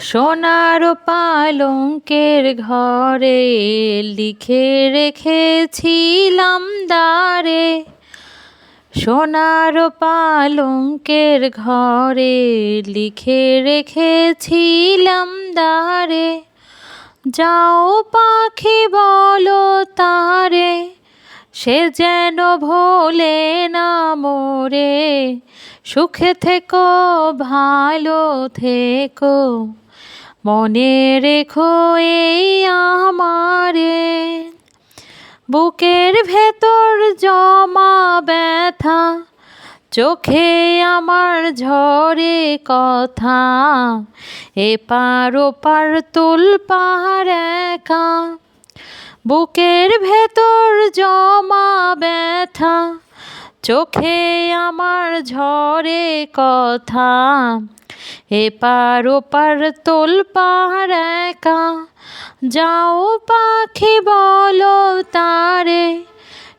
সোনার পালঙ্কের ঘরে লিখে রেখেছিলাম দ্বারে। সোনার পালঙ্কের ঘরে লিখে রেখেছিলাম দ্বারে। যাও পাখি বলো তারে, সে যেন ভোলে না মোরে। সুখে থেকো, ভালো থেকো। মনে রেখো এই আমারে। বুকের ভেতর জমা ব্যথা, চোখে আমার ঝরে কথা। এপার ওপার তুল পাহাড় একা, বুকের ভেতর জমা ব্যথা, চোখে আমার ঝরে কথা। এপার ওপার তোল পাহাড় একা। যাও পাখি বলো তারে,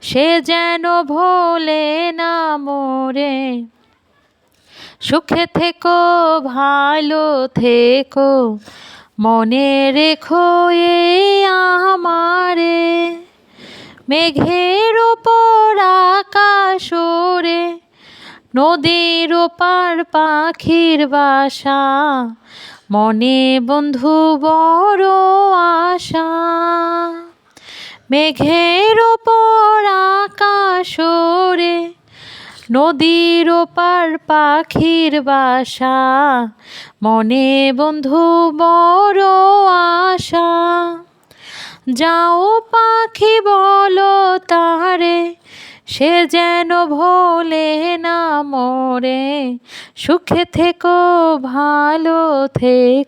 সে যেন ভোলে না মোরে। সুখে থেকো, ভালো থেকো, মনে রেখো এ আমারে। মেঘের নদীর ওপার পাখির বাসা, মনে বন্ধু বড় আশা। মেঘের ওপর আকাশ ওরে নদীর ওপার পাখির বাসা, মনে বন্ধু বড় আশা। যাও পাখি বলো তারে সে যেন ভোলে না মরে সুখে থেকো ভালো থেকো।